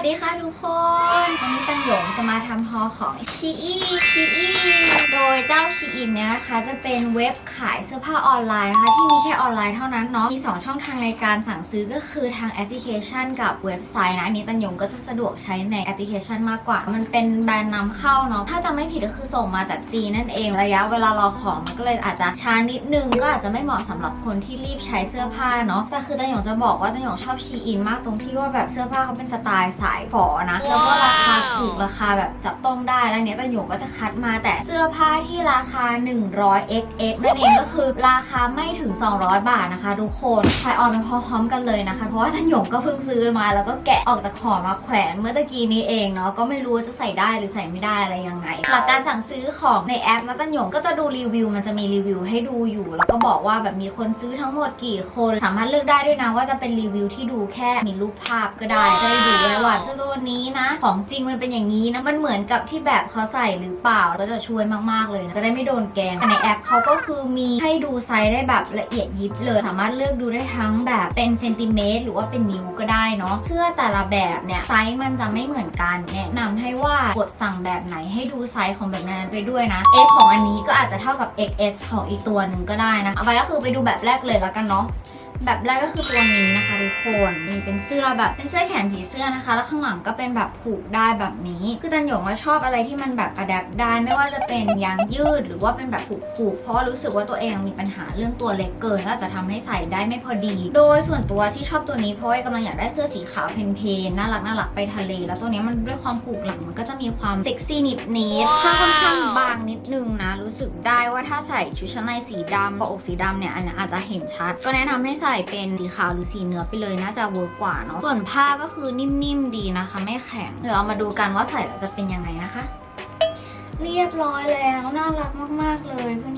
สดีค่ะทุกคน วันนี้ตันหยงจะมาทำฮอลของชีอีชีอีโดยเจ้าชีอินเนี่ยนะคะ จะเป็นเว็บขายเสื้อผ้าออนไลน์นะคะที่มีแค่ออนไลน์เท่านั้นเนาะ มี 2 ช่องทางในการสั่งซื้อก็คือทางแอปพลิเคชันกับเว็บไซต์นะอันนี้ตันหยงก็จะสะดวกใช้ในแอปพลิเคชันมากกว่า มันเป็นแบรนด์นำเข้าเนาะ ถ้าจะไม่ผิดก็คือส่งมาจากจีนนั่นเอง ระยะเวลารอของมันก็เลยอาจจะช้านิดนึงก็อาจจะไม่เหมาะสำหรับคนที่รีบใช้เสื้อผ้าเนาะ แต่คือตันหยงจะบอกว่าตันหยงชอบชีอินมากตรงที่ว่าแบบเสื้อผ้าเขาเป็นสไตล์สายฝอนะ แล้วก็ราคาถูกราคาแบบจับต้องได้แล้วเนี้ยตันหยงก็จะคัดมาแต่เสื้อผ้าที่ราคา 100 xx นั่นเองก็คือราคาไม่ถึง 200 บาทนะคะ ทุกคนทายออนไปพร้อมๆกันเลยนะคะ เพราะว่าตันหยงก็เพิ่งซื้อมา แล้วก็แกะออกจากห่อมาแขวนเมื่อตะกี้นี้เองเนาะก็ไม่รู้ว่าจะใส่ได้หรือใส่ไม่ได้อะไรยังไงหลักการสั่งซื้อของในแอปนะตันหยงก็จะดูรีวิวมันจะมีรีวิวให้ดูอยู่ แล้วก็บอกว่าแบบมีคนซื้อทั้งหมดกี่คนสามารถเลือกได้ด้วยนะว่าจะเป็นรีวิวที่ดูแค่มีรูปภาพก็ได้จะได้ดูไว้ว่าเสื้อตัวนี้นะ ของจริงมันเป็นอย่างนี้นะ มันเหมือนกับที่แบบเขาใส่หรือเปล่า ก็จะช่วยมากๆเลยนะ จะได้ไม่โดนแกงแต่ในแอปเขาก็คือมีให้ดูไซส์ได้แบบละเอียดยิบเลย สามารถเลือกดูได้ทั้งแบบเป็นเซนติเมตรหรือว่าเป็นนิ้วก็ได้เนาะ เสื้อแต่ละแบบเนี่ยไซส์มันจะไม่เหมือนกัน แนะนำให้ว่ากดสั่งแบบไหนให้ดูไซส์ของแบบนั้นไปด้วยนะ S ของอันนี้ก็อาจจะเท่ากับ XS ของอีกตัวหนึ่งก็ได้นะ เอาไปก็คือไปดูแบบแรกเลยแล้วกันเนาะ แบบแรกก็คือตัวนี้นะคะทุกคนนี่เป็นเสื้อแบบเป็นเสื้อแขนผีเสื้อนะคะ แล้วข้างหลังก็เป็นแบบผูกได้แบบนี้ คือตันหยงว่าชอบอะไรที่มันแบบอะแดปได้ ไม่ว่าจะเป็นยางยืดหรือว่าเป็นแบบผูกๆเพราะรู้สึกว่าตัวเองมีปัญหาเรื่องตัวเล็กเกินก็จะทำให้ใส่ได้ไม่พอดี โดยส่วนตัวที่ชอบตัวนี้เพราะว่ากำลังอยากได้เสื้อสีขาวเพนๆน่ารักน่ารักไปทะเล แล้วตัวนี้มันด้วยความผูกหลังมันก็จะมีความเซ็กซี่นิดนิดผ้าค่อนข้างบางนิดนึงนะ รู้สึกได้ว่าถ้าใส่ชุดชั้นในสีดำกับอกสีดำเนี่ยอันนี้อาจจะเห็นชัด ก็แนะนำให้ใส่ส่เป็นสีขาวหรือสีเนื้อไปเลยน่าจะเวิร์กกว่าเนาะส่วนผ้าก็คือนิ่มๆดีนะคะ ไม่แข็งเดี๋ยวเรามาดูกันว่าใส่แล้วจะเป็นยังไงนะคะ เรียบร้อยแล้วน่ารักมากๆเลยเพื่อน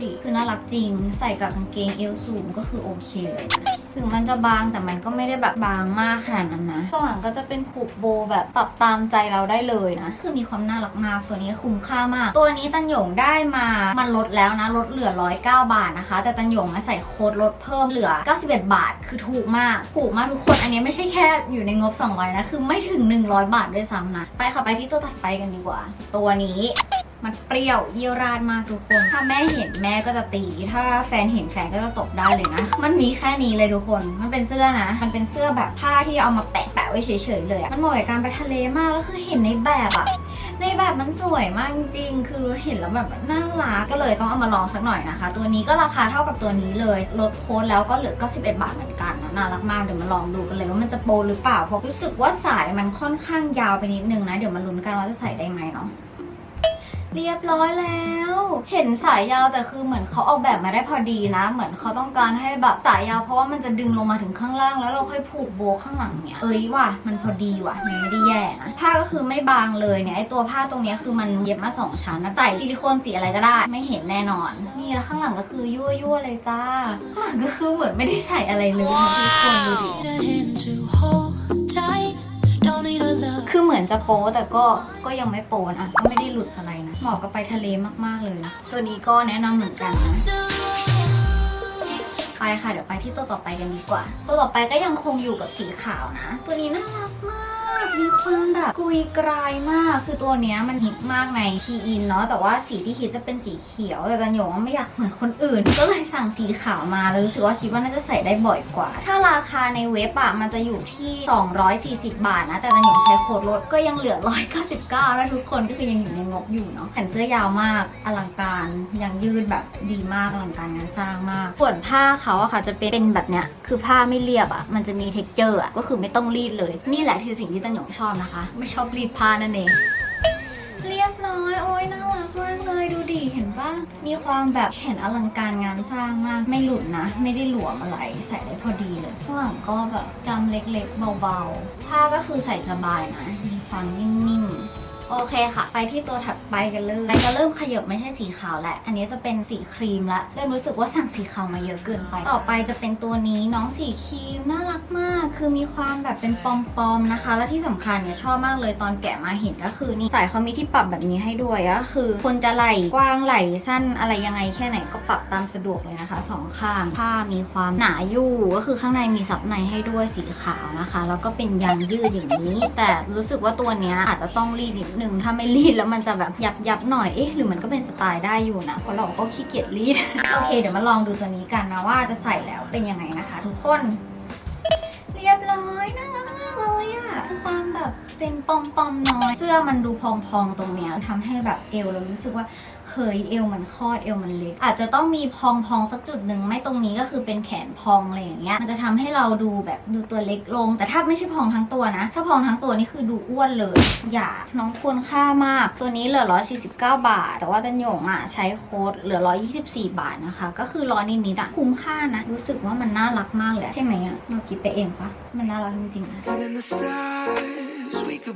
สิคือน่ารักจริง ใส่กับกางเกงเอวสูงก็คือโอเคเลย ถึงมันจะบางแต่มันก็ไม่ได้แบบบางมากขนาดนั้นนะข้างหลังก็จะเป็นผูกโบแบบปรับตามใจเราได้เลยนะ คือมีความน่ารักมากตัวนี้คุ้มค่ามาก ตัวนี้ตันหยงได้มามันลดแล้วนะลดเหลือ 109 บาทนะคะ แต่ตันหยงมาใส่โค้ดลดเพิ่มเหลือ 91 บาท คือถูกมากถูกมากทุกคนอันนี้ไม่ใช่แค่อยู่ในงบ200นะคือไม่ถึง 100 บาทด้วยซ้ำนะไปค่ะไปที่ตัวถัดไปกันดีกว่า ตัวนี้ มันเปรี้ยวเยี่ยวราดมากทุกคน ถ้าแม่เห็นแม่ก็จะตี ถ้าแฟนเห็นแฟนก็จะตบได้เลยนะ มันมีแค่นี้เลยทุกคน มันเป็นเสื้อนะ มันเป็นเสื้อแบบผ้าที่เอามาแปะแปะๆไว้เฉยๆเลยมันเหมาะกับการไปทะเลมากแล้วคือเห็นในแบบอะในแบบมันสวยมากจริง คือเห็นแล้วแบบน่ารักก็เลยต้องเอามาลองสักหน่อยนะคะ ตัวนี้ก็ราคาเท่ากับตัวนี้เลย ลดโค้ดแล้วก็เหลือ91บาทเหมือนกันนะน่ารักมากเดี๋ยวมาลองดูกันเลยว่ามันจะโปรหรือเปล่า เพราะรู้สึกว่าสายมันค่อนข้างยาวไปนิดนึงนะ เดี๋ยวมาลุ้นกันว่าจะใส่ได้ไหมเนาะ เรียบร้อยแล้ว เห็นสายยาวแต่คือเหมือนเขาออกแบบมาได้พอดีนะ เหมือนเขาต้องการให้แบบสายยาวเพราะว่ามันจะดึงลงมาถึงข้างล่าง แล้วเราค่อยผูกโบข้างหลังเนี่ย เอ้ยว่ะมันพอดีว่ะมันไม่ได้แย่นะผ้าก็คือไม่บางเลยเนี่ยไอตัวผ้าตรงนี้คือมันเย็บมาสองชั้นนะใส่ซิลิโคนสีอะไรก็ได้ ไม่เห็นแน่นอนนี่แล้วข้างหลังก็คือยั่วยั่วๆเลยจ้าข้างหลังก็คือเหมือนไม่ได้ใส่อะไรเลยนะทุกคนดูดิ อเหมือนจะโป๊แต่ก็ก็ยังไม่โป๊นะก็ไม่ได้หลุดอะไรนะเหมาะกับไปทะเลมากๆเลยนะตัวนี้ก็แนะนำเหมือนกันนะไปค่ะเดี๋ยวไปที่ตัวต่อไปกันดีกว่า ตัวต่อไปก็ยังคงอยู่กับสีขาวนะ ตัวนี้น่ารักมาก มีความแบบกุยกรายมาก คือตัวเนี้ยมันฮิตมากในชีอินเนาะแต่ว่าสีที่ฮิตจะเป็นสีเขียวแต่กันหยงไม่อยากเหมือนคนอื่น ก็เลยสั่งสีขาวมาแล้วรู้สึกว่าคิดว่าน่าจะใส่ได้บ่อยกว่า ถ้าราคาในเว็บอะมันจะอยู่ที่ 240 บาทนะ แต่กันหยงใช้โค้ดลดก็ยังเหลือ 199 แล้วทุกคนก็คือยังอยู่ในงบอยู่เนาะแผ่นเสื้อยาวมากอลังการยังยืดแบบดีมากอลังการงานสร้างมากส่วนผ้าเขาอะค่ะจะเป็นเป็นแบบเนี้ยคือผ้าไม่เรียบอะมันจะมีเท็กเจอร์อะก็คือไม่ต้องรีดเลย นี่แหละคือสิ่งที่ตันหยงชอบนะคะ ไม่ชอบรีดผ้านั่นเอง เรียบร้อยโอ้ยน่ารักมากเลยดูดิเห็นปะมีความแบบเห็นอลังการงานสร้างมาก ไม่หลุดนะ ไม่ได้หลวมอะไรใส่ได้พอดีเลยข้างหลังก็แบบจำเล็กๆเบาๆผ้าก็คือใส่สบายนะมีความนิ่ม โอเคค่ะ ไปที่ตัวถัดไปกันเลยไปจะเริ่มขยบไม่ใช่สีขาวแหละ อันนี้จะเป็นสีครีมละ เริ่มรู้สึกว่าสั่งสีขาวมาเยอะเกินไป ต่อไปจะเป็นตัวนี้น้องสีครีมน่ารักมาก คือมีความแบบเป็นปอมๆนะคะ และที่สำคัญเนี่ยชอบมากเลยตอนแกะมาเห็นก็คือนี่สายเขามีที่ปรับแบบนี้ให้ด้วยก็คือ คนจะไหลกว้างไหลสั้นอะไรยังไงแค่ไหนก็ปรับตามสะดวกเลยนะคะสองข้างผ้ามีความหนาอยู่ก็คือข้างในมีซับในให้ด้วยสีขาวนะคะ แล้วก็เป็นยางยืดอย่างนี้ แต่รู้สึกว่าตัวเนี้ยอาจจะต้องรีดนิดนึงถ้าไม่รีดแล้วมันจะแบบยับยับหน่อยเอ๊ะหรือมันก็เป็นสไตล์ได้อยู่นะเพราะเราก็ขี้เกียจรีดโอเคเดี๋ยวมาลองดูตัวนี้กันนะว่าจะใส่แล้วเป็นยังไงนะคะ ทุกคน เรียบร้อยน่ารักมากเลยอะความแบบ เป็นปอมปอมๆน้อย เสื้อมันดูพองๆตรงเนี้ยทำให้แบบเอวเรารู้สึกว่าเฮ้ยเอวมันคลอดเอวมันเล็ก อาจจะต้องมีพองๆสักจุดหนึ่งไม่ตรงนี้ก็คือเป็นแขนพองอะไรอย่างเงี้ยมันจะทำให้เราดูแบบดูตัวเล็กลง แต่ถ้าไม่ใช่พองทั้งตัวนะ ถ้าพองทั้งตัวนี่คือดูอ้วนเลย อย่าน้องควรค่ามาก ตัวนี้เหลือ 149 บาท แต่ว่าตันหยงอะใช้โค้ดเหลือ 124 บาทนะคะ ก็คือร้อยนิดๆอะคุ้มค่านะ รู้สึกว่ามันน่ารักมากเลยใช่ไหมอะเราคิดไปเองปะมันน่ารักจริงๆนะ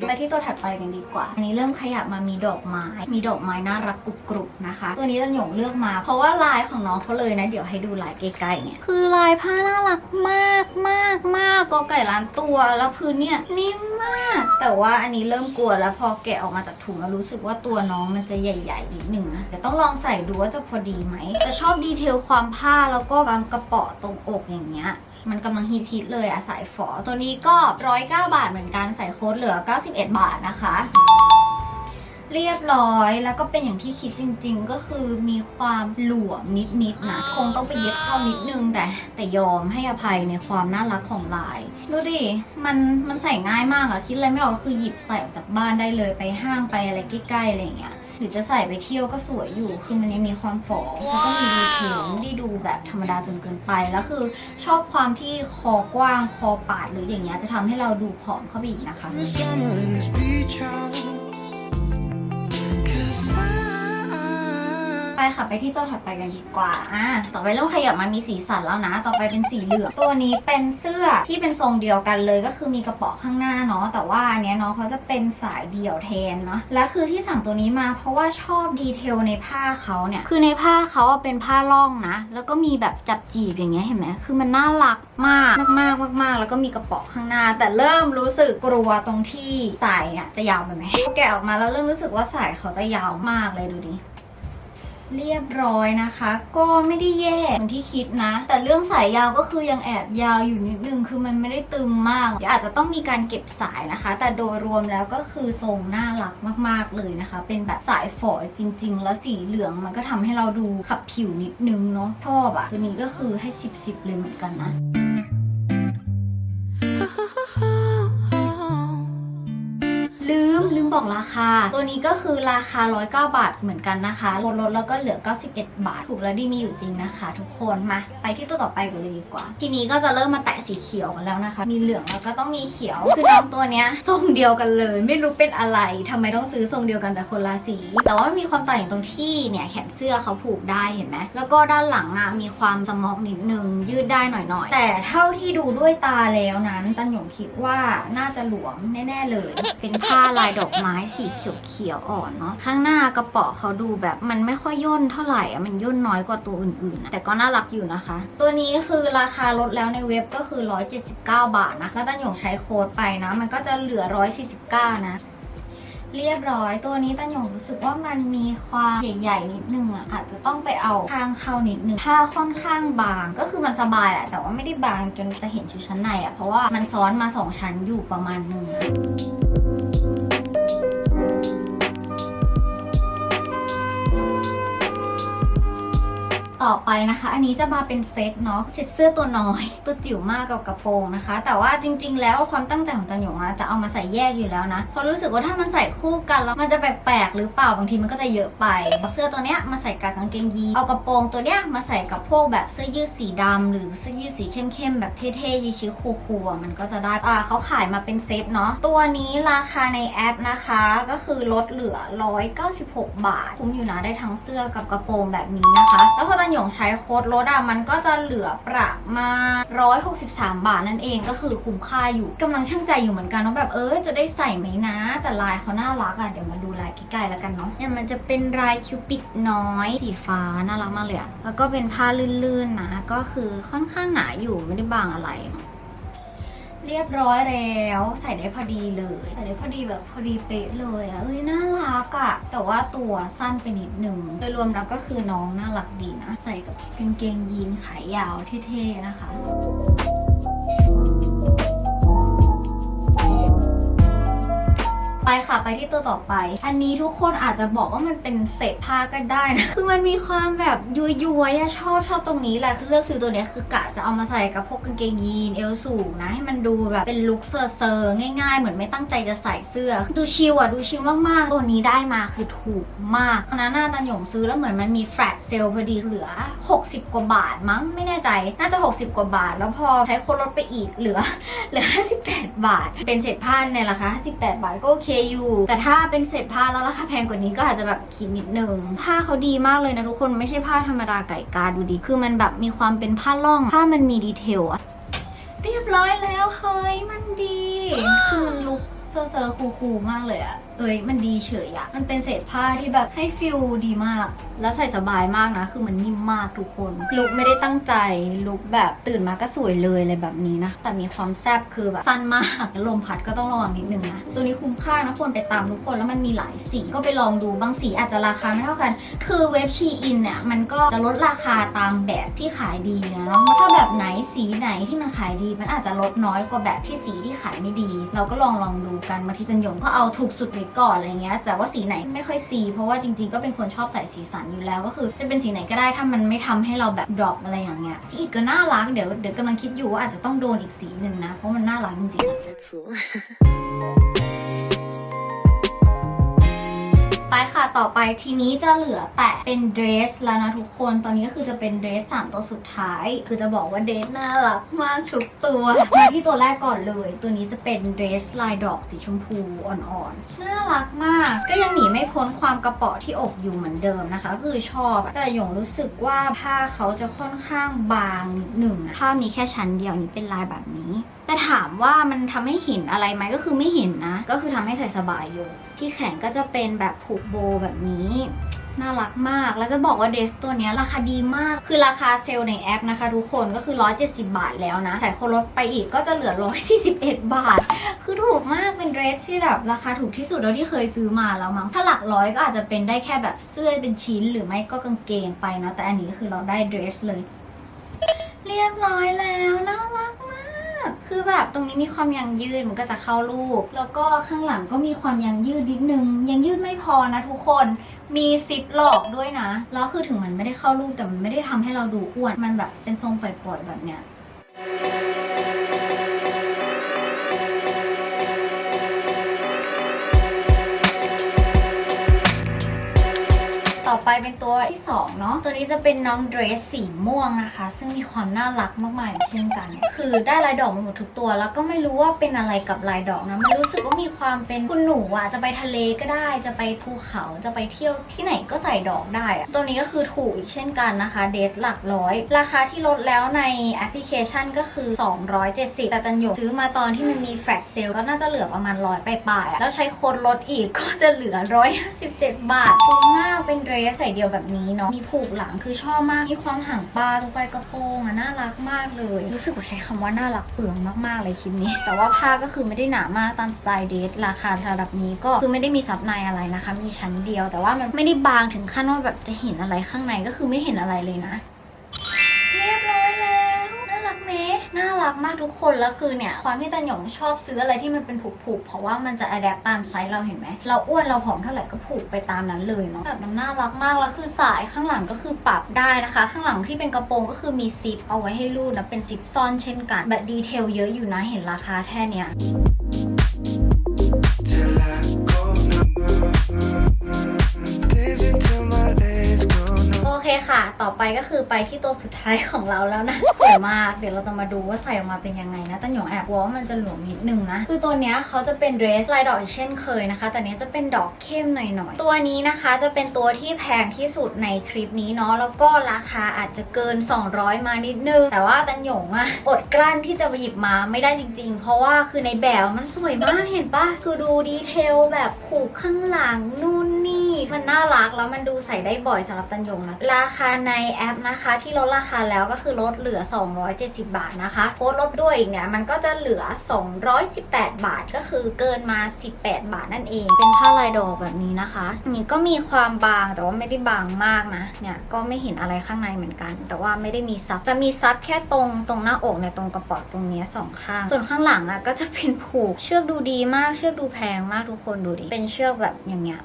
ไปที่ตัวถัดไปกันดีกว่า อันนี้เริ่มขยับมามีดอกไม้ มีดอกไม้น่ารักกรุบกรุบนะคะ ตัวนี้ตันหยงเลือกมา เพราะว่าลายของน้องเขาเลยนะ เดี๋ยวให้ดูลายใกล้ๆเนี่ย คือลายผ้าน่ารักมากมากมากกอไก่ล้านตัว แล้วพื้นเนี่ยนิ่มมาก แต่ว่าอันนี้เริ่มกลัวแล้วพอแกะออกมาจากถุงแล้วรู้สึกว่าตัวน้องมันจะใหญ่ๆนิดนึงนะแต่ต้องลองใส่ดูว่าจะพอดีไหม แต่ชอบดีเทลความผ้าแล้วก็ความกระเป๋อตรงอกอย่างเงี้ย มันกำลังฮิตฮิตๆเลยอะสายฝอ ตัวนี้ก็ร้อยเก้าบาทเหมือนกันใส่โค้ดเหลือ 91 บาทนะคะ เรียบร้อยแล้วก็เป็นอย่างที่คิดจริง ๆ ก็คือมีความหลวมนิดๆนะคงต้องไปเย็บเข้านิดนึงแต่แต่ยอมให้อภัยในความน่ารักของลายดูดิมันมันใส่ง่ายมากอะคิดอะไรไม่ออกก็คือหยิบใส่ออกจากบ้านได้เลยไปห้างไปอะไรใกล้ๆอะไรอย่างเงี้ยห รือจะใส่ไปเที่ยวก็สวยอยู่ คือมันยังมีความฝอแล้วก็มีดีเทลไม่ได้ดูแบบธรรมดาจนเกินไป แล้วคือชอบความที่คอกว้างคอปาดหรืออย่างเงี้ยจะทำให้เราดูผอมเข้าไปอีกนะคะ the summer in this beach house. ค่ะ ไปที่ตัวถัดไปกันดีกว่า อะต่อไปเริ่มขยับมามีสีสันแล้วนะ ต่อไปเป็นสีเหลือง ตัวนี้เป็นเสื้อที่เป็นทรงเดียวกันเลย ก็คือมีกระเป๋อข้างหน้าเนาะ แต่ว่าอันเนี้ยเน้องเขาจะเป็นสายเดี่ยวแทนเนาะ และคือที่สั่งตัวนี้มาเพราะว่าชอบดีเทลในผ้าเขาเนี่ย คือในผ้าเขาเป็นผ้าล่องนะ แล้วก็มีแบบจับจีบอย่างเงี้ยเห็นไหม คือมันน่ารักมาก มากมากมากแล้วก็มีกระเป๋อข้างหน้า แต่เริ่มรู้สึกกลัวตรงที่สายเนี่ยจะยาวไปไหม แกะออกมาแล้วเริ่มรู้สึกว่าสายเขาจะยาวมากเลยดูดิ เรียบร้อยนะคะ ก็ไม่ได้แย่เหมือนที่คิดนะ แต่เรื่องสายยาวก็คือยังแอบยาวอยู่นิดนึงคือมันไม่ได้ตึงมากเดี๋ยวอาจจะต้องมีการเก็บสายนะคะ แต่โดยรวมแล้วก็คือทรงน่ารักมาก ๆเลยนะคะ เป็นแบบสายฝอยจริง ๆ แล้วสีเหลืองมันก็ทำให้เราดูขับผิวนิดนึงเนาะชอบอะตัวนี้ก็คือให้สิบสเลยเหมือนกันนะ ลืมลืมบอกราคา ตัวนี้ก็คือราคา 109 บาทเหมือนกันนะคะลดลดแล้วก็เหลือ 91 บาท ถูกและดีมีอยู่จริงนะคะ ทุกคนมาไปที่ตัวต่อไปกันเลยดีกว่า ทีนี้ก็จะเริ่มมาแตะสีเขียวกันแล้วนะคะ มีเหลืองแล้วก็ต้องมีเขียว คือน้องตัวเนี้ยทรงเดียวกันเลย ไม่รู้เป็นอะไรทำไมต้องซื้อทรงเดียวกันแต่คนละสี แต่ว่ามีความต่างอย่างตรงที่เนี่ยแขนเสื้อเขาผูกได้เห็นไหมแล้วก็ด้านหลังอะมีความสมอกนิดนึงยืดได้หน่อยๆแต่เท่าที่ดูด้วยตาแล้วนั้นตันหยงคิดว่าน่าจะหลวมแน่ๆเลยเป็นผ้า้าลายดอกไม้สีเขียวๆอ่อนเนาะข้างหน้ากระเป๋อเขาดูแบบมันไม่ค่อยย่นเท่าไหร่อะมันย่นน้อยกว่าตัวอื่นๆอะแต่ก็น่ารักอยู่นะคะ ตัวนี้คือราคาลดแล้วในเว็บก็คือ 179 บาทนะคะตันหยงใช้โค้ดไปนะ มันก็จะเหลือ 149 นะเรียบร้อย ตัวนี้ตันหยงรู้สึกว่ามันมีความใหญ่ๆ นิดนึงอะอาจจะต้องไปเอาข้างเข้านิดนึงผ้าค่อนข้างบาง ก็คือมันสบายแหละแต่ว่าไม่ได้บางจนจะเห็นชุดชั้นในอะเพราะว่ามันซ้อนมาสองชั้นอยู่ประมาณนึง ต่อไปนะคะ อันนี้จะมาเป็นเซตเนาะเซตเสื้อตัวน้อย ตัวจิ๋วมากกับกระโปรงนะคะ แต่ว่าจริง ๆ แล้วความตั้งใจของจันหยงอะจะเอามาใส่แยกอยู่แล้วนะเพราะรู้สึกว่าถ้ามันใส่คู่กันแล้วมันจะแปลกๆหรือเปล่าบางทีมันก็จะเยอะไป เสื้อตัวเนี้ยมาใส่กับกางเกงยีนเอากระโปรงตัวเนี้ยมาใส่กับพวกแบบเสื้อยืดสีดำหรือเสื้อยืดสีเข้มๆแบบเท่ๆชิๆคูลๆมันก็จะได้อ่าเขาขายมาเป็นเซตเนาะตัวนี้ราคาในแอปนะคะ ก็คือลดเหลือ 196 บาท คุ้มอยู่นะได้ทั้งเสื้อกับกระโปรงแบบนี้นะคะ แล้วพอตันหยงใช้โค้ดลดอะมันก็จะเหลือประมาณ 163 บาทนั่นเองก็คือคุ้มค่าอยู่กำลังช่างใจอยู่เหมือนกันว่าแบบเออจะได้ใส่ไหมนะ แต่ลายเขาน่ารักอะเดี๋ยวมาดูลายใกล้ๆแล้วกันเนาะเนี่ยมันจะเป็นลายคิวปิดน้อยสีฟ้าน่ารักมากเลยอะแล้วก็เป็นผ้าลื่นๆนะก็คือค่อนข้างหนาอยู่ไม่ได้บางอะไร เรียบร้อยแล้ว ใส่ได้พอดีเลย ใส่ได้พอดีแบบพอดีเป๊ะเลยอะเอ้ยน่ารักอะแต่ว่าตัวสั้นไปนิดนึงโดยรวมแล้วก็คือน้องน่ารักดีนะ ใส่กับกางเกงยีนขายาวเท่ๆนะคะ ไปค่ะไปที่ตัวต่อไป อันนี้ทุกคนอาจจะบอกว่ามันเป็นเศษผ้าก็ได้นะ คือมันมีความแบบยุยยุยๆชอบชอบตรงนี้แหละ คือเลือกซื้อตัวเนี้ยคือกะจะเอามาใส่กับพวกกางเกงยีนเอวสูงนะ ให้มันดูแบบเป็นลุคเซอร์เซอร์ง่ายๆ เหมือนไม่ตั้งใจจะใส่เสื้อ ดูชิลอะดูชิลมากๆ ตัวนี้ได้มาคือถูกมากคณะหน้าตันหยงซื้อแล้วเหมือนมันมีแฟลตเซลพอดีเหลือ 60 กว่าบาทมั้งไม่แน่ใจ น่าจะ 60 กว่าบาท แล้วพอใช้โค้ดลดไปอีกเหลือเหลือ 58 บาท เป็นเศษผ้าในราคา58 บาทก็โอเคอยู่ แต่ถ้าเป็นเศษผ้าแล้วราคาแพงกว่านี้ก็อาจจะแบบคิดนิดนึง ผ้าเขาดีมากเลยนะทุกคนไม่ใช่ผ้าธรรมดาไก่กาดูดี คือมันแบบมีความเป็นผ้าล่อง ผ้ามันมีดีเทลอะเรียบร้อยแล้วเฮ้ยมันดี คือมันลุกเซอร์เซอร์คูลๆมากเลยอะเอ้ยมันดีเฉยอะมันเป็นเศษผ้าที่แบบให้ฟิลดีมาก แล้วใส่สบายมากนะ คือมันนิ่มมากทุกคน ลุกไม่ได้ตั้งใจ ลุกแบบตื่นมาก็สวยเลยอะไรแบบนี้นะ แต่มีความแซบคือแบบสั้นมาก ลมพัดก็ต้องระวังนิดนึงนะ ตัวนี้คุ้มค่านะควรไปตามทุกคนแล้วมันมีหลายสี ก็ไปลองดูบางสีอาจจะราคาไม่เท่ากัน คือเว็บชีอินเนี่ยมันก็จะลดราคาตามแบบที่ขายดีนะเนาะถ้าแบบไหนสีไหนที่มันขายดี มันอาจจะลดน้อยกว่าแบบที่สีที่ขายไม่ดี เราก็ลองลองดูกันบาที่ตันยงก็เอาถูกสุดไปก่อนอะไรเงี้ย แต่ว่าสีไหนไม่ค่อยซีเพราะว่าจริง ๆ ก็เป็นคนชอบใส่สีสันอยู่แล้ว ก็คือจะเป็นสีไหนก็ได้ถ้ามันไม่ทำให้เราแบบดรอปอะไรอย่างเงี้ย สีอีกก็น่ารัก เดี๋ยวเดี๋ยวกำลังคิดอยู่ว่าอาจจะต้องโดนอีกสีหนึ่งนะ เพราะมันน่ารักจริงๆ ต่อไปทีนี้จะเหลือแต่เป็นเดรสแล้วนะทุกคน ตอนนี้ก็คือจะเป็นเดรสสามตัวสุดท้าย คือจะบอกว่าเดรสน่ารักมากทุกตัว มาที่ตัวแรกก่อนเลย ตัวนี้จะเป็นเดรสลายดอกสีชมพูอ่อนๆ น่ารักมาก ก็ยังหนีไม่พ้นความกระเป๋อที่อกอยู่เหมือนเดิมนะคะ คือชอบ แต่หยงรู้สึกว่าผ้าเขาจะค่อนข้างบางนิดหนึ่งผ้ามีแค่ชั้นเดียวนี้เป็นลายแบบนี้แต่ถามว่ามันทำให้เห็นอะไรไหมก็คือไม่เห็นนะ ก็คือทำให้ใส่สบายอยู่ ที่แขนก็จะเป็นแบบผูกโบแบบนี้น่ารักมาก แล้วจะบอกว่าเดรสตัวนี้ราคาดีมาก คือราคาเซลล์ในแอปนะคะทุกคน ก็คือ 170 บาทแล้วนะ ใส่โคนลดไปอีกก็จะเหลือ 141 บาท คือถูกมาก เป็นเดรสที่แบบราคาถูกที่สุดแล้วที่เคยซื้อมาแล้วมั้ง ถ้าหลักร้อยก็อาจจะเป็นได้แค่แบบเสื้อเป็นชิ้น หรือไม่ก็กางเกงไปนะ แต่อันนี้คือเราได้เดรสเลย เรียบร้อยแล้ว น่ารัก คือแบบตรงนี้มีความยังยืดมันก็จะเข้ารูป แล้วก็ข้างหลังก็มีความยังยืดนิดนึง ยังยืดไม่พอนะทุกคนมีซิปหลอกด้วยนะ แล้วคือถึงมันไม่ได้เข้ารูปแต่มันไม่ได้ทำให้เราดูอ้วน มันแบบเป็นทรงปล่อยๆแบบเนี้ย ต่อไปเป็นตัวที่2เนาะตัวนี้จะเป็นน้องเดรสสีม่วงนะคะ ซึ่งมีความน่ารักมากๆเช่นกัน คือได้ลายดอกมาหมดทุกตัว แล้วก็ไม่รู้ว่าเป็นอะไรกับลายดอกนะมันรู้สึกว่ามีความเป็นคุณหนูอะจะไปทะเลก็ได้ จะไปภูเขาจะไปเที่ยวที่ไหนก็ใส่ดอกได้อะตัวนี้ก็คือถูกอีกเช่นกันนะคะ เดสหลักร้อย ราคาที่ลดแล้วในแอปพลิเคชันก็คือ 270 แต่ตันหยกซื้อมาตอนที่มันมีแฟลชเซลก็น่าจะเหลือประมาณร้อยปลายๆแล้วใช้โค้ดลดอีกก็จะเหลือ 157 บาทคุ้มมากเป็นเดรสใส่เดียวแบบนี้เนาะมีผูกหลังคือชอบมากมีความห่างปลาตรงไปกระโปรงอะน่ารักมากเลย รู้สึกว่าใช้คำว่าน่ารักเปลืองมากๆเลยคลิปนี้ แต่ว่าผ้าก็คือไม่ได้หนามากตามสไตล์เดทราคาระดับนี้ก็คือไม่ได้มีซับในอะไรนะคะ มีชั้นเดียว แต่ว่ามันไม่ได้บางถึงขั้นว่าแบบจะเห็นอะไรข้างในก็คือไม่เห็นอะไรเลยนะ เรียบร้อย น่ารักมากทุกคนแล้วคือเนี่ยความที่ตันหยงชอบซื้ออะไรที่มันเป็นผูกๆเพราะว่ามันจะอัดแอปตามไซส์เราเห็นไหมเราอ้วนเราผอมเท่าไหร่ก็ผูกไปตามนั้นเลยเนาะแบบมันน่ารักมากแล้วคือสายข้างหลังก็คือปรับได้นะคะ ข้างหลังที่เป็นกระโปรงก็คือมีซิปเอาไว้ให้รูดนะเป็นซิปซ่อนเช่นกันแบบดีเทลเยอะอยู่นะเห็นราคาแค่เนี้ย ค่ะ ต่อไปก็คือไปที่ตัวสุดท้ายของเราแล้วนะสวยมาก เดี๋ยวเราจะมาดูว่าใส่ออกมาเป็นยังไงนะตันหยงแอบว่ามันจะหลวมนิดนึงนะ คือตัวเนี้ยเขาจะเป็นเดรสลายดอกอีกเช่นเคยนะคะ แต่เนี้ยจะเป็นดอกเข้มหน่อยๆ ตัวนี้นะคะจะเป็นตัวที่แพงที่สุดในคลิปนี้เนาะ แล้วก็ราคาอาจจะเกิน 200 มานิดนึง แต่ว่าตันหยงอะอดกลั้นที่จะไปหยิบมาไม่ได้จริง ๆ เพราะว่าคือในแบบมันสวยมากเห็นปะคือดูดีเทลแบบผูกข้างหลังนู่นนี่ มันน่ารักแล้วมันดูใส่ได้บ่อยสำหรับตันหยงนะ ราคาในแอปนะคะ ที่ลดราคาแล้วก็คือลดเหลือ 270 บาทนะคะโค้ดลดด้วยอีกเนี่ยมันก็จะเหลือ 218 บาทก็คือเกินมา 18 บาทนั่นเอง เป็นผ้าลายดอกแบบนี้นะคะนี่ก็มีความบางแต่ว่าไม่ได้บางมากนะเนี่ยก็ไม่เห็นอะไรข้างในเหมือนกัน แต่ว่าไม่ได้มีซับจะมีซับแค่ตรงตรงหน้าอกในยตรงกระเป๋าตรงเนี้ยสองข้าง ส่วนข้างหลังอะก็จะเป็นผูก เชือกดูดีมากเชือกดูแพงมากทุกคนดูดิเป็นเชือกแบบอย่างเงี้ย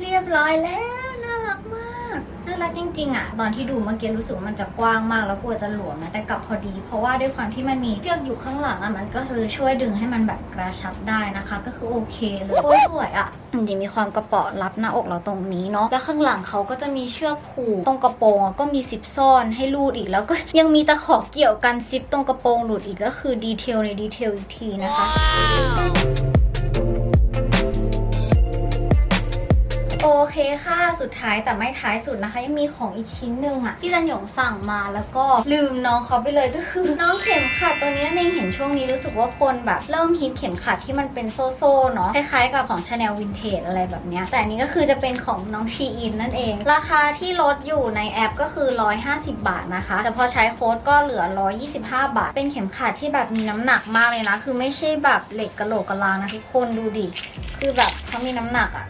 เรียบร้อยแล้ว น่ารักมากน่ารักจริงๆอะตอนที่ดูเมื่อกี้รู้สึกว่ามันจะกว้างมากแล้วกลัวจะหลวมนะแต่กลับพอดี เพราะว่าด้วยความที่มันมีเชือกอยู่ข้างหลังอะมันก็คือช่วยดึงให้มันแบบกระชับได้นะคะ ก็คือโอเคเลยโอ้ยสวยอะจริงๆมีความกระเป๋อรับหน้าอกเราตรงนี้เนาะแล้วข้างหลังเขาก็จะมีเชือกผูกตรงกระโปรงอะก็มีซิปซ่อนให้รูดอีกแล้วก็ยังมีตะขอเกี่ยวกันซิปตรงกระโปรงหลุดอีกก็คือดีเทลในดีเทลอีกทีนะคะ โอเคค่ะ สุดท้ายแต่ไม่ท้ายสุดนะคะ ยังมีของอีกชิ้นหนึ่งอะที่จันหยงสั่งมาแล้วก็ลืมน้องเขาไปเลยก็คือ น้องเข็มขัดตัวนี้นั่นเองเห็นช่วงนี้รู้สึกว่าคนแบบเริ่มฮิตเข็มขัดที่มันเป็นโซ่โซ่ๆเนาะคล้ายๆกับของ Chanel Vintage อะไรแบบเนี้ยแต่อันนี้ก็คือจะเป็นของน้องชีอินนั่นเอง ราคาที่ลดอยู่ในแอปก็คือ 150 บาทนะคะ แต่พอใช้โค้ดก็เหลือ 125 บาท เป็นเข็มขัดที่แบบมีน้ำหนักมากเลยนะ คือไม่ใช่แบบเหล็กกระโหลกกะลานะทุกคนดูดิ คือแบบเขามีน้ำหนักอะ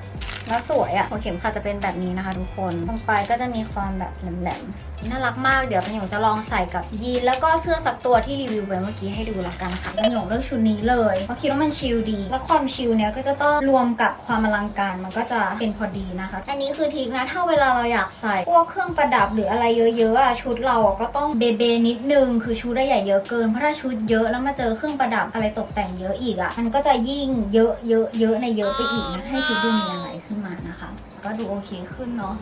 แล้วสวยอะ่ะหัวเข็มขัดจะเป็นแบบนี้นะคะทุกคนตรงปลายก็จะมีความแบบแหลมๆน่ารักมากเดี๋ยวตันหยงจะลองใส่กับยีนแล้วก็เสื้อสักตัวที่รีวิวไปเมื่อกี้ให้ดูละกันค่ะตันหยงเลือกชุดนี้เลยเพราะคิดว่ามันชิลดี แล้วความชิลเนี้ยก็จะต้องรวมกับความอลังการมันก็จะเป็นพอดีนะคะ อันนี้คือทริกนะถ้าเวลาเราอยากใส่พวกเครื่องประดับหรืออะไรเยอะๆอะชุดเราอะก็ต้องเบเบนิดนึงคือชุดได้ใหญ่เยอะเกินเพราะถ้าชุดเยอะแล้วมาเจอเครื่องประดับอะไรตกแต่งเยอะอีกอะมันก็จะยิ่งเยอะเยอะเยอะในเยอะไปอีกนะให้ชุดดูมีอะไรขึ้นมานะคะ ก็ดูโอเคขึ้นเนาะ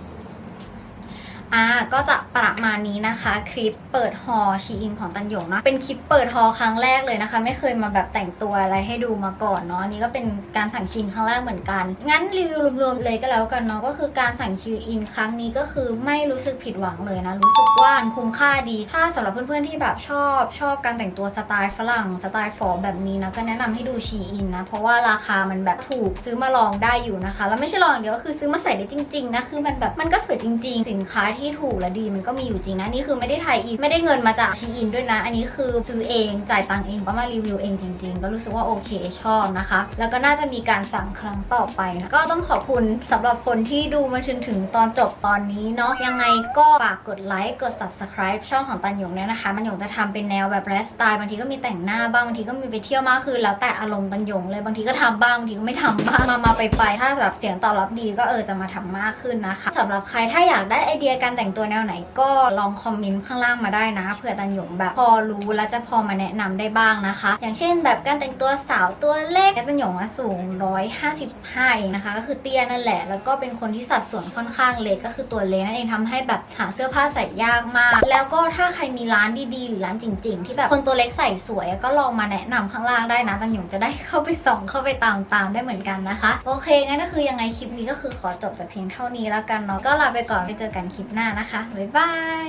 อ่าก็จะประมาณนี้นะคะ คลิปเปิดฮอชีอินของตันหยงเนาะเป็นคลิปเปิดฮอครั้งแรกเลยนะคะ ไม่เคยมาแบบแต่งตัวอะไรให้ดูมาก่อนเนาะนนี้ก็เป็นการสั่งชินครั้งแรกเหมือนกัน งั้นรีวิวรวมๆเลยก็แล้วกันเนาะก็คือการสั่งชีอินครั้งนี้ก็คือไม่รู้สึกผิดหวังเลยนะ รู้สึกว่าคุ้มค่าดี ถ้าสำหรับเพื่อนๆที่แบบชอบชอบการแต่งตัวสไตล์ฝรั่งสไตล์ฟอแบบนี้นะก็แนะนำให้ดูชีอินนะเพราะว่าราคามันแบบถูกซื้อมาลองได้อยู่นะคะ แล้วไม่ใช่ลองเดียวก็คือซื้อมาใส่ได้จริง ๆนะคือมันแบบมันก็สวยจริง ๆ สินค้าทที่ถูกและดีมันก็มีอยู่จริงนะนี่คือไม่ได้ถ่ายอินไม่ได้เงินมาจากชีอินด้วยนะ อันนี้คือซื้อเองจ่ายตังเองก็มารีวิวเองจริง ๆ ก็รู้สึกว่าโอเคชอบนะคะ แล้วก็น่าจะมีการสั่งครั้งต่อไปนะก็ต้องขอบคุณสำหรับคนที่ดูมาจนถึงตอนจบตอนนี้เนาะยังไงก็ฝากกดไลค์กด subscribe ช่องของตันหยงเนี่ยนะคะ มันหยงจะทำเป็นแนวแบบไลฟ์สไตล์บางทีก็มีแต่งหน้าบ้างบางทีก็มีไปเที่ยวมากคือแล้วแต่อารมณ์ตันหยงเลยบางทีก็ทำบ้างบางทีก็ไม่ทำบ้างมามาไปไปถ้าแบบเสียงตอบรับดีก็เออจะมาทำมากขึ้นนะคะสำหรับใครถ้าอยากได้ไอเดียการการแต่งตัวแนวไหนก็ลองคอมเมนต์ข้างล่างมาได้นะเผื่อตันหยงแบบพอรู้แล้วจะพอมาแนะนำได้บ้างนะคะ อย่างเช่นแบบการแต่งตัวสาวตัวเล็กตันหยงสูง 155เองนะคะ ก็คือเตี้ยนั่นแหละ แล้วก็เป็นคนที่สัดส่วนค่อนข้างเล็กก็คือตัวเล็กนั่นเองทำให้แบบหาเสื้อผ้าใส่ยากมาก แล้วก็ถ้าใครมีร้านดีๆหรือร้านจริง ๆ ที่แบบคนตัวเล็กใส่สวยก็ลองมาแนะนำข้างล่างได้นะตันหยงจะได้เข้าไปส่องเข้าไปตามตามๆได้เหมือนกันนะคะ โอเคงั้นก็คือยังไงคลิปนี้ก็คือขอจบแต่เพียงเท่านี้แล้วกันเนาะก็ลาไปก่อนไปเจอกันคลิปหน้าน้านะคะ บ๊ายบาย